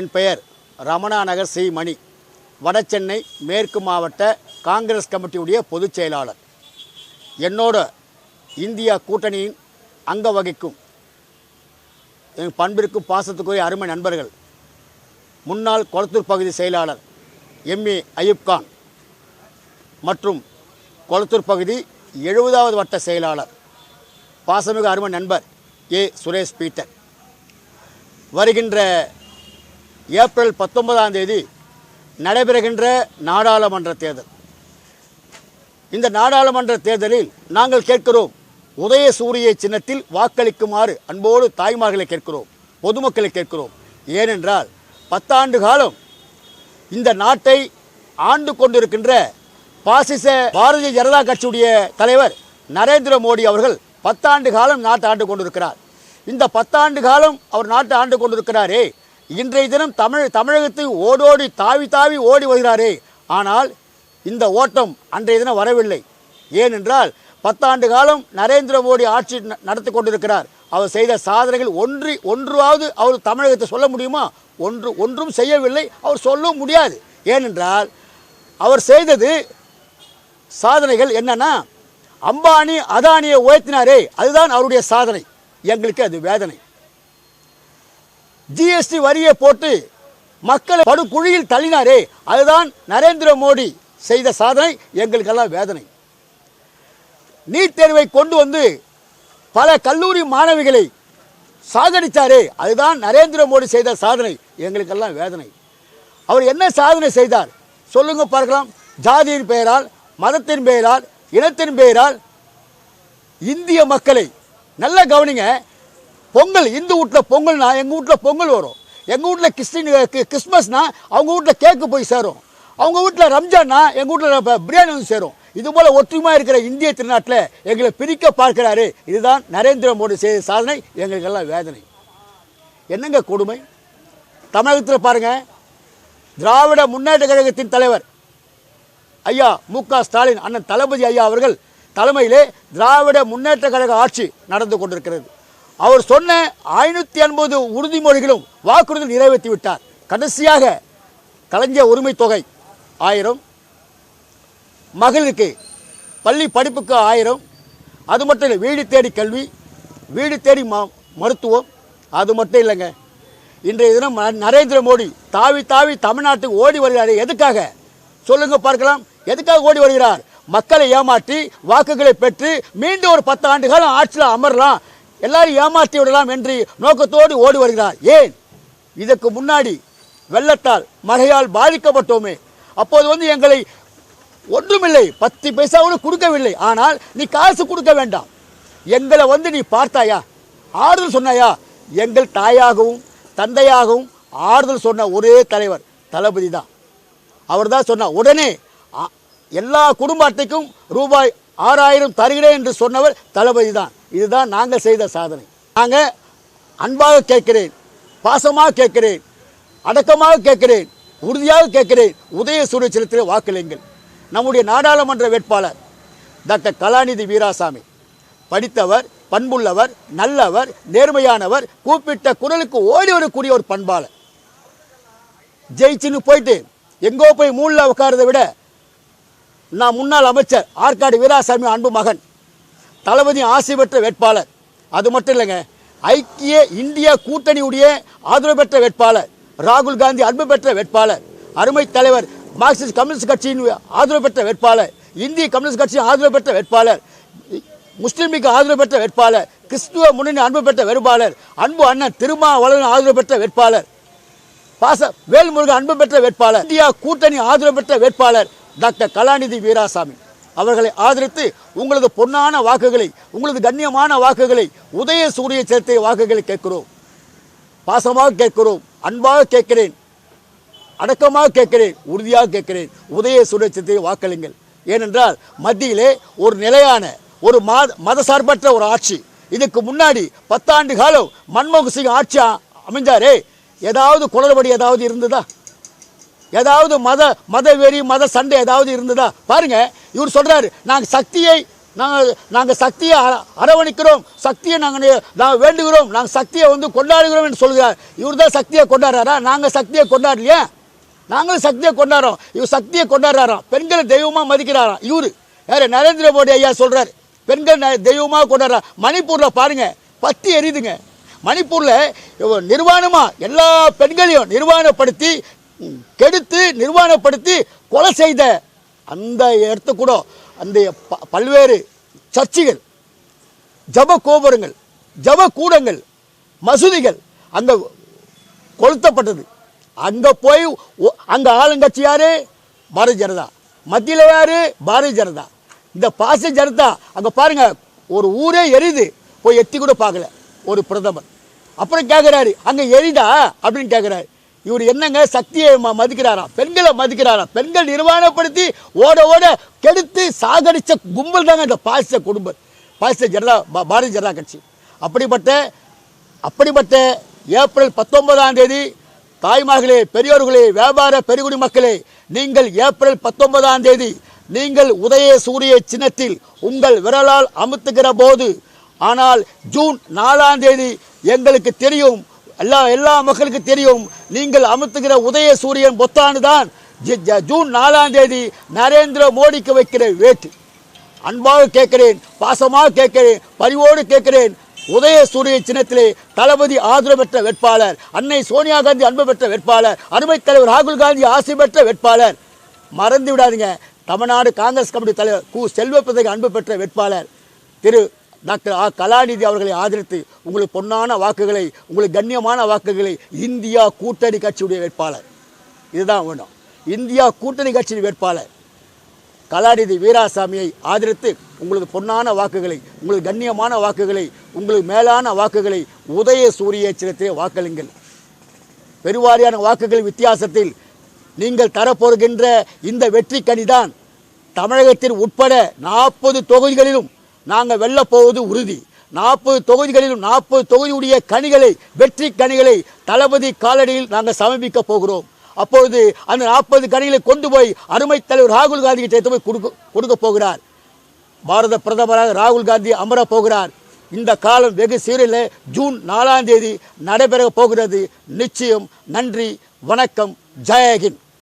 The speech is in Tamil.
என் பெயர் ரமணா நகர் சி. மணி. வடசென்னை மேற்கு மாவட்ட காங்கிரஸ் கமிட்டியுடைய பொதுச் செயலாளர். என்னோட இந்தியா கூட்டணியின் அங்க வகிக்கும் என் பண்பிற்கும் பாசத்துக்குரிய அருமை நண்பர்கள் முன்னாள் கொளத்தூர் பகுதி செயலாளர் எம்ஏ அயூப்கான் மற்றும் கொளத்தூர் பகுதி எழுபதாவது வட்ட செயலாளர் பாசமிகு அருமை நண்பர் ஏ. சுரேஷ் பீட்டர். வருகின்ற ஏப்ரல் பத்தொன்பதாம் தேதி நடைபெறுகின்ற நாடாளுமன்ற தேர்தல். இந்த நாடாளுமன்ற தேர்தலில் நாங்கள் கேட்கிறோம் உதயசூரிய சின்னத்தில் வாக்களிக்குமாறு அன்போடு தாய்மார்களை கேட்கிறோம் பொதுமக்களை கேட்கிறோம். ஏனென்றால் பத்தாண்டு காலம் இந்த நாட்டை ஆண்டு கொண்டிருக்கின்ற பாசிச பாரதிய ஜனதா கட்சியுடைய தலைவர் நரேந்திர மோடி அவர்கள் பத்தாண்டு காலம் நாட்டை ஆண்டு கொண்டிருக்கிறார். இந்த பத்தாண்டு காலம் அவர் நாட்டை ஆண்டு கொண்டிருக்கிறாரே இன்றைய தினம் தமிழ் தமிழகத்தை ஓடோடி தாவி தாவி ஓடி வருகிறாரே. ஆனால் இந்த ஓட்டம் அன்றைய தினம் வரவில்லை. ஏனென்றால் பத்தாண்டு காலம் நரேந்திர மோடி ஆட்சி ந- நடத்தி கொண்டிருக்கிறார். அவர் செய்த சாதனைகள் ஒன்றி ஒன்றாவது அவர் தமிழகத்தை சொல்ல முடியுமா? ஒன்று ஒன்றும் செய்யவில்லை. அவர் சொல்லவும் முடியாது. ஏனென்றால் அவர் செய்தது சாதனைகள் என்னன்னா அம்பானி அதானியை உயர்த்தினாரே. அதுதான் அவருடைய சாதனை. எங்களுக்கு அது வேதனை. ஜிஎஸ்டி வரியை போட்டு மக்களை படுகுழியில் தள்ளினாரே அதுதான் நரேந்திர மோடி செய்த சாதனை எங்களுக்கெல்லாம் வேதனை. நீட் தேர்வை கொண்டு வந்து பல கல்லூரி மாணவிகளை சாகடித்தாரே அதுதான் நரேந்திர மோடி செய்த சாதனை எங்களுக்கெல்லாம் வேதனை. அவர் என்ன சாதனை செய்தார்? சொல்லுங்க பார்க்கலாம். ஜாதியின் பெயரால் மதத்தின் பெயரால் இனத்தின் பெயரால் இந்திய மக்களை நல்லா கவனிங்க. பொங்கல் இந்து வீட்டில் பொங்கல்னா எங்கள் வீட்டில் பொங்கல் வரும். எங்கள் வீட்டில் கிறிஸ்டின் கி- அவங்க வீட்டில் கேக்கு போய் சேரும். அவங்க வீட்டில் ரம்ஜான்னா எங்கள் வீட்டில் பிரியாணி வந்து சேரும். இது போல் ஒற்றுமையாக இருக்கிற இந்திய திருநாட்டில் எங்களை பிரிக்க பார்க்கிறாரு. இதுதான் நரேந்திர மோடி செய்த சாதனை. எங்களுக்கெல்லாம் வேதனை. என்னங்க கொடுமை? தமிழகத்தில் பாருங்கள் திராவிட முன்னேற்ற கழகத்தின் தலைவர் ஐயா மு க ஸ்டாலின் அண்ணன் தளபதி ஐயா அவர்கள் தலைமையிலே திராவிட முன்னேற்ற கழக ஆட்சி நடந்து கொண்டிருக்கிறது. அவர் சொன்ன ஐநூற்றி ஐம்பது உறுதிமொழிகளும் வாக்குறுதி நிறைவேற்றி விட்டார். கடைசியாக கலைஞர் உரிமை தொகை ஆயிரம் மகளிருக்கு பள்ளி படிப்புக்கு ஆயிரம் அது மட்டும் இல்லை வீடு தேடி கல்வி வீடு தேடி ம மருத்துவம் அது மட்டும் இல்லைங்க. இன்றைய தினம் ந- நரேந்திர மோடி தாவி தாவி தமிழ்நாட்டுக்கு ஓடி வருகிறார் எதுக்காக? சொல்லுங்க பார்க்கலாம். எதுக்காக ஓடி வருகிறார்? மக்களை ஏமாற்றி வாக்குகளை பெற்று மீண்டும் ஒரு பத்து ஆண்டு காலம் ஆட்சியில் அமரலாம். எல்லாரும் ஏமாற்றி விடலாம் என்று நோக்கத்தோடு ஓடி வருகிறார். ஏன்? இதற்கு முன்னாடி வெள்ளத்தால் மழையால் பாதிக்கப்பட்டோமே. அப்போது வந்து எங்களை ஒன்றுமில்லை பத்து பைசாவோடு கொடுக்கவில்லை. ஆனால் நீ காசு கொடுக்க வேண்டாம். எங்களை வந்து நீ பார்த்தாயா? ஆறுதல் சொன்னாயா? எங்கள் தாயாகவும் தந்தையாகவும் ஆறுதல் சொன்ன ஒரே தலைவர் தளபதி தான். அவர் தான் சொன்னார் உடனே எல்லா குடும்ப அட்டைக்கும் ரூபாய் ஆறாயிரம் தருகிறேன் என்று சொன்னவர் தளபதி தான். இதுதான் நாங்கள் செய்த சாதனை. நாங்கள் அன்பாக கேட்கிறேன் பாசமாக கேட்கிறேன் அடக்கமாக கேட்கிறேன் உறுதியாக கேட்கிறேன் உதய சூரியச்சலத்தில் வாக்களியுங்கள் நம்முடைய நாடாளுமன்ற வேட்பாளர் டாக்டர் கலாநிதி வீராசாமி படித்தவர் பண்புள்ளவர் நல்லவர் நேர்மையானவர் கூப்பிட்ட குரலுக்கு ஓடி வரக்கூடிய ஒரு பண்பாளர். ஜெயிச்சுன்னு போயிட்டு எங்கோ போய் மூளில் உட்காரதை விட நான் முன்னாள் அமைச்சர் ஆற்காடு வீராசாமி அன்பு மகன். தளபதி ஆசை பெற்ற வேட்பாளர். அது மட்டும் இல்லைங்க ஐக்கிய இந்தியா கூட்டணியுடைய ஆதரவு பெற்ற வேட்பாளர் ராகுல் காந்தி அன்பு பெற்ற வேட்பாளர் அருமை தலைவர் மார்க்சிஸ்ட் கம்யூனிஸ்ட் கட்சியின் ஆதரவு பெற்ற வேட்பாளர் இந்திய கம்யூனிஸ்ட் கட்சியின் ஆதரவு பெற்ற வேட்பாளர் முஸ்லீம் லீக் ஆதரவு பெற்ற வேட்பாளர் கிறிஸ்துவ முன்னணி அன்பு பெற்ற வேட்பாளர் அன்பு அண்ணன் திருமாவளவன் ஆதரவு பெற்ற வேட்பாளர் பாச வேல்முருகன் அன்பு பெற்ற வேட்பாளர் இந்தியா கூட்டணி ஆதரவு பெற்ற வேட்பாளர் டாக்டர் கலாநிதி வீராசாமி. அவர்களை ஆதரித்து உங்களது பொன்னான வாக்குகளை உங்களது கண்ணியமான வாக்குகளை உதய சூரிய சேர்த்தை வாக்குகளை கேட்கிறோம். பாசமாக கேட்கிறோம் அன்பாக கேட்கிறேன் அடக்கமாக கேட்கிறேன் உறுதியாக கேட்கிறேன். உதய சூரிய சேர்த்தை வாக்களிங்கள். ஏனென்றால் மத்தியிலே ஒரு நிலையான ஒரு மத மதசார்பற்ற ஒரு ஆட்சி. இதுக்கு முன்னாடி பத்தாண்டு காலம் மன்மோகன் சிங் ஆட்சி அமைஞ்சாரே. ஏதாவது குளறுபடி ஏதாவது இருந்ததா? ஏதாவது மத மத வெறி மத சண்டை ஏதாவது இருந்ததா? பாருங்க இவர் சொல்றாரு நாங்கள் சக்தியை நாங்கள் நாங்கள் சக்தியை அரவணிக்கிறோம் அரவணைக்கிறோம். சக்தியை நாங்கள் நாங்கள் வேண்டுகிறோம். நாங்கள் சக்தியை வந்து கொண்டாடுகிறோம் என்று சொல்கிறார். இவர் தான் சக்தியை கொண்டாடுறாரா? நாங்கள் சக்தியை கொண்டாடலையா? நாங்களும் சக்தியை கொண்டாடுறோம். இவர் சக்தியை கொண்டாடுறாராம் பெண்களை தெய்வமாக மதிக்கிறாராம் இவர். யார்? நரேந்திர மோடி ஐயா சொல்கிறார் பெண்கள் தெய்வமாக கொண்டாடுறா. மணிப்பூரில் பாருங்கள் பத்தி எரியுதுங்க. மணிப்பூரில் நிர்வாணமாக எல்லா பெண்களையும் நிர்வாணப்படுத்தி கெடுத்து நிர்வாணப்படுத்தி கொலை செய்த அந்த இடத்து கூட அந்த ப- பல்வேறு சர்ச்சுகள் ஜப கோபுரங்கள் ஜப கூடங்கள் மசூதிகள் அங்கே கொளுத்தப்பட்டது. அங்கே போய் ஒ- ஆளுங்கட்சி யார்? பாரதிய ஜனதா. மத்தியில் யார்? பாரதிய ஜனதா. இந்த பாச ஜனதா அங்கே பாருங்கள் ஒரு ஊரே எரியுது. போய் எத்தி கூட பார்க்கல ஒரு பிரதமர். அப்புறம் கேட்குறாரு அங்கே எரிதா அப்படின்னு கேட்குறாரு இவர் என்னங்க சக்தியை மதிக்கிறாரா? மதிக்கிறாராம் பெண்களை மதிக்கிறாராம் பெண்கள் நிர்வாணப்படுத்தி ஓட ஓட கெடுத்து சாகடித்த கும்பல் தாங்க இந்த பாசிச குடும்பம். பாசிச ஜனதா பாரதிய ஜனதா கட்சி. அப்படிப்பட்ட அப்படிப்பட்ட ஏப்ரல் பத்தொன்பதாம் தேதி தாய்மார்களே பெரியோர்களே வியாபார பெருகுடி மக்களே நீங்கள் ஏப்ரல் பத்தொன்பதாம் தேதி நீங்கள் உதய சூரிய சின்னத்தில் உங்கள் விரலால் அமுத்துகிற போது ஆனால் ஜூன் நாலாம் தேதி எங்களுக்கு தெரியும் எல்லா எல்லா மக்களுக்கும் தெரியும். நீங்கள் அமர்த்துகிற உதய சூரியன் பொத்தானு தான் ஜ- ஜூன் நாலாம் தேதி நரேந்திர மோடிக்கு வைக்கிற வேட்டு. அன்பாக கேட்கிறேன் பாசமாக கேட்கிறேன் பரிவோடு கேட்கிறேன். உதய சூரிய சின்னத்திலே தளபதி ஆதரவு பெற்ற வேட்பாளர் அன்னை சோனியா காந்தி அன்பு பெற்ற வேட்பாளர் அருமைத் தலைவர் ராகுல் காந்தி ஆசை பெற்ற வேட்பாளர். மறந்து விடாதீங்க. தமிழ்நாடு காங்கிரஸ் கமிட்டி தலைவர் கு செல்வப்பிரதக அன்பு பெற்ற வேட்பாளர் திரு டாக்டர் ஆ கலாநிதி அவர்களை ஆதரித்து உங்களுக்கு பொன்னான வாக்குகளை உங்களுக்கு கண்ணியமான வாக்குகளை இந்தியா கூட்டணி கட்சியுடைய வேட்பாளர். இதுதான் வேணும். இந்தியா கூட்டணி கட்சியின் வேட்பாளர். கலாநிதி வீராசாமியை ஆதரித்து உங்களுக்கு பொன்னான வாக்குகளை உங்களுக்கு கண்ணியமான வாக்குகளை உங்களுக்கு மேலான வாக்குகளை உதய சூரிய சின்னத்திலே வாக்களிங்கள். பெருவாரியான வாக்குகள் வித்தியாசத்தில் நீங்கள் தரப்போகின்ற இந்த வெற்றி கனிதான் தமிழகத்தில் உட்பட நாற்பது தொகுதிகளிலும் நாங்கள் வெல்லப் போவது உறுதி. நாற்பது தொகுதிகளிலும் நாற்பது தொகுதியுடைய கனிகளை வெற்றி கனிகளை தளபதி காலடியில் நாங்கள் சமர்ப்பிக்க போகிறோம். அப்பொழுது அந்த நாற்பது கனிகளை கொண்டு போய் அருமை தலைவர் ராகுல் காந்தி கிட்ட போய் கொடுக்க கொடுக்க போகிறார். பாரத பிரதமராக ராகுல் காந்தி அமரப் போகிறார். இந்த காலம் வெகு சீரில் ஜூன் நாலாம் தேதி நடைபெற போகிறது. நிச்சயம் நன்றி வணக்கம் ஜெயஹிந்த்